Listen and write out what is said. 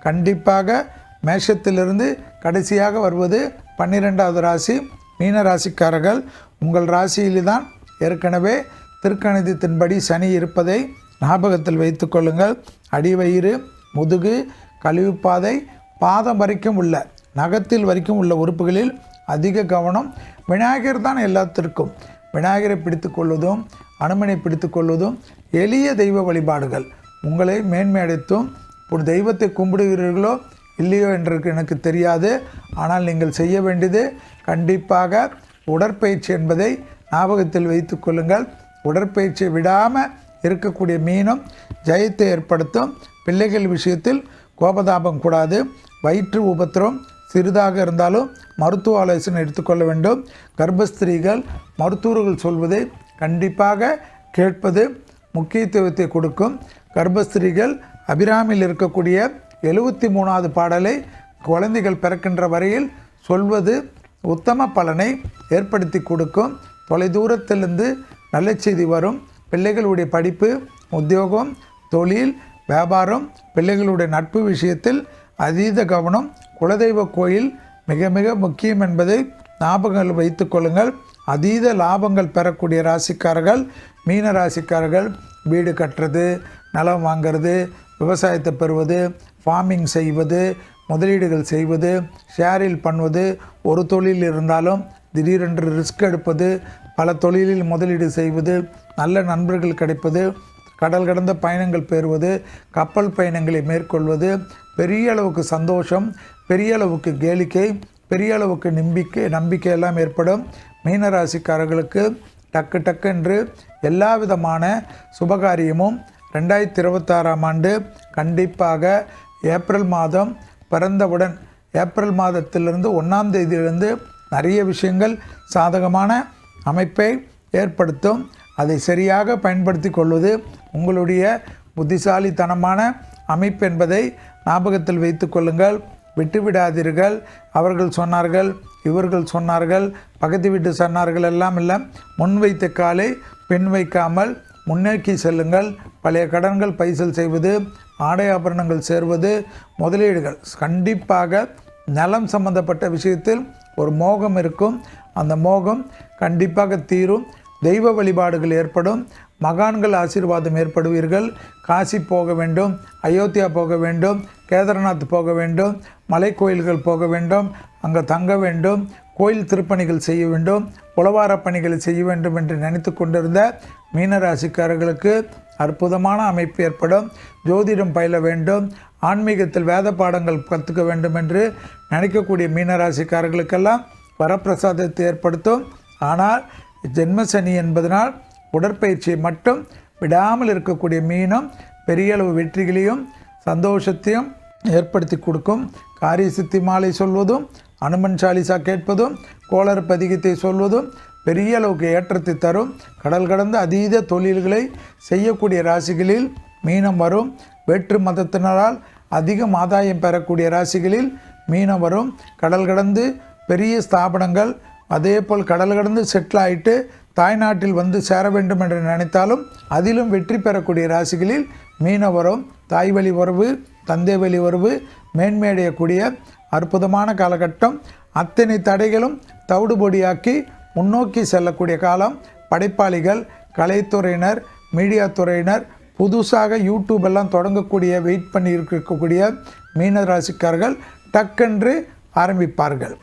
கண்டிப்பாக மேஷத்திலிருந்து கடைசியாக வருவது பன்னிரெண்டாவது ராசி. மீன ராசிக்காரர்கள் உங்கள் ராசியில்தான் ஏற்கனவே திருக்கணிதத்தின்படி சனி இருப்பதை ஞாபகத்தில் வைத்துக்கொள்ளுங்கள் அடிவயிறு முதுகு கழிவுப்பாதை பாதம் வரைக்கும் உள்ள நகத்தில் வரைக்கும் உள்ள உறுப்புகளில் அதிக கவனம் விநாயகர் தான் எல்லாத்திற்கும். விநாயகரை பிடித்து கொள்வதும் அனுமனை பிடித்து கொள்வதும் எளிய தெய்வ வழிபாடுகள். உங்களை மேன்மையடைத்தும் ஒரு தெய்வத்தை கும்பிடுகிறீர்களோ இல்லையோ என்று எனக்கு தெரியாது. ஆனால் நீங்கள் செய்ய வேண்டியது கண்டிப்பாக உடற்பயிற்சி என்பதை ஞாபகத்தில் வைத்து கொள்ளுங்கள். உடற்பயிற்சியை விடாமல் இருக்கக்கூடிய மீனும் ஜெயத்தை ஏற்படுத்தும். பிள்ளைகள் விஷயத்தில் கோபதாபம் கூடாது. வயிற்று உபத்திரம் சிறிதாக இருந்தாலும் மருத்துவ ஆலோசனை எடுத்துக்கொள்ள வேண்டும். கர்ப்பஸ்திரீகள் மருத்துவர்கள் சொல்வதை கண்டிப்பாக கேட்பது முக்கியத்துவத்தை கொடுக்கும். கர்ப்பஸ்திரீகள் அபிராமியில் இருக்கக்கூடிய எழுபத்தி மூணாவது பாடலை குழந்தைகள் பிறக்கின்ற வரையில் சொல்வது உத்தம பலனை ஏற்படுத்தி கொடுக்கும். தொலைதூரத்திலிருந்து நல்ல செய்தி வரும். பிள்ளைகளுடைய படிப்பு உத்தியோகம் தொழில் வியாபாரம் பிள்ளைகளுடைய நட்பு விஷயத்தில் அதீத கவனம் குலதெய்வ கோயில் மிக மிக முக்கியம் என்பதை ஞாபகங்கள் வைத்துக் கொள்ளுங்கள். அதீத லாபங்கள் பெறக்கூடிய ராசிக்காரர்கள் மீன ராசிக்காரர்கள் வீடு கட்டுறது நிலம் வாங்கிறது விவசாயத்தை பெறுவது ஃபார்மிங் செய்வது முதலீடுகள் செய்வது ஷேரில் பண்ணுவது ஒரு தொழில் இருந்தாலும் திடீரென்று ரிஸ்க் எடுப்பது பல தொழிலில் முதலீடு செய்வது நல்ல நண்பர்கள் கிடைப்பது கடல் கடந்த பயணங்கள் பெறுவது கப்பல் பயணங்களை மேற்கொள்வது பெரிய அளவுக்கு சந்தோஷம் பெரிய அளவுக்கு கேளிக்கை பெரிய அளவுக்கு நம்பிக்கை நம்பிக்கை எல்லாம் ஏற்படும். மீனராசிக்காரர்களுக்கு டக்கு டக்கு என்று எல்லா விதமான சுபகாரியமும் ரெண்டாயிரத்தி இருபத்தாறாம் ஆண்டு கண்டிப்பாக ஏப்ரல் மாதம் பிறந்தவுடன் ஏப்ரல் மாதத்திலிருந்து ஒன்றாம் தேதியிலிருந்து நிறைய விஷயங்கள் சாதகமான அமைப்பை ஏற்படுத்தும். அதை சரியாக பயன்படுத்தி கொள்வது உங்களுடைய புத்திசாலித்தனமான அமைப்பு என்பதை ஞாபகத்தில் வைத்து கொள்ளுங்கள். விட்டுவிடாதீர்கள் அவர்கள் சொன்னார்கள் இவர்கள் சொன்னார்கள் பக்கத்து வீட்டு சொன்னார்கள் எல்லாம் இல்லை. முன் வைத்த காலை பின் வைக்காமல் முன்னோக்கி செல்லுங்கள். பழைய கடன்கள் பைசல் செய்வது ஆடை ஆபரணங்கள் சேர்வது முதலீடுகள். கண்டிப்பாக நலம் சம்பந்தப்பட்ட விஷயத்தில் ஒரு மோகம் இருக்கும். அந்த மோகம் கண்டிப்பாக தீரும். தெய்வ வழிபாடுகள் ஏற்படும். மகான்கள் ஆசீர்வாதம் ஏற்படுவீர்கள். காசி போக வேண்டும் அயோத்தியா போக வேண்டும் கேதார்நாத் போக வேண்டும். மலை கோயில்கள் போக வேண்டும் அங்கே தங்க வேண்டும் கோயில் திருப்பணிகள் செய்ய வேண்டும் உளவார பணிகளை செய்ய வேண்டும் என்று நினைத்து கொண்டிருந்த மீனராசிக்காரர்களுக்கு அற்புதமான அமைப்பு ஏற்படும். ஜோதிடம் பயில வேண்டும் ஆன்மீகத்தில் வேத பாடங்கள் கற்றுக்க வேண்டும் என்று நினைக்கக்கூடிய மீனராசிக்காரர்களுக்கெல்லாம் வரப்பிரசாதத்தை ஏற்படுத்தும். ஆனால் ஜென்மசனி என்பதனால் உடற்பயிற்சியை மட்டும் விடாமல் இருக்கக்கூடிய மீனும் பெரிய அளவு வெற்றிகளையும் சந்தோஷத்தையும் ஏற்படுத்தி கொடுக்கும். காரிய சித்தி மாலை சொல்வதும் அனுமன் சாலிசா கேட்பதும் கோளர் பதிகத்தை சொல்வதும் பெரிய அளவுக்கு ஏற்றத்தை தரும். கடல் கடந்த அதீத தொழில்களை செய்யக்கூடிய ராசிகளில் மீனம் வரும். வேற்று மதத்தினரால் அதிகம் ஆதாயம் பெறக்கூடிய ராசிகளில் மீனம் வரும். கடல் கடந்து பெரிய ஸ்தாபனங்கள் அதே போல் கடல் கடந்து செட்டில் ஆகிட்டு தாய்நாட்டில் வந்து சேர வேண்டும் என்று நினைத்தாலும் அதிலும் வெற்றி பெறக்கூடிய ராசிகளில் மீனவரும் தாய் வழி உறவு தந்தை வெளி உறவு மேன்மையடையக்கூடிய அற்புதமான காலகட்டம் அத்தனை தடைகளும் தவிடுபொடியாக்கி முன்னோக்கி செல்லக்கூடிய காலம். படைப்பாளிகள் கலைத்துறையினர் மீடியா துறையினர் புதுசாக யூடியூப் எல்லாம் தொடங்கக்கூடிய வெயிட் பண்ணி இருக்கக்கூடிய மீனராசிக்காரர்கள் டக்கென்று ஆரம்பிப்பார்கள்.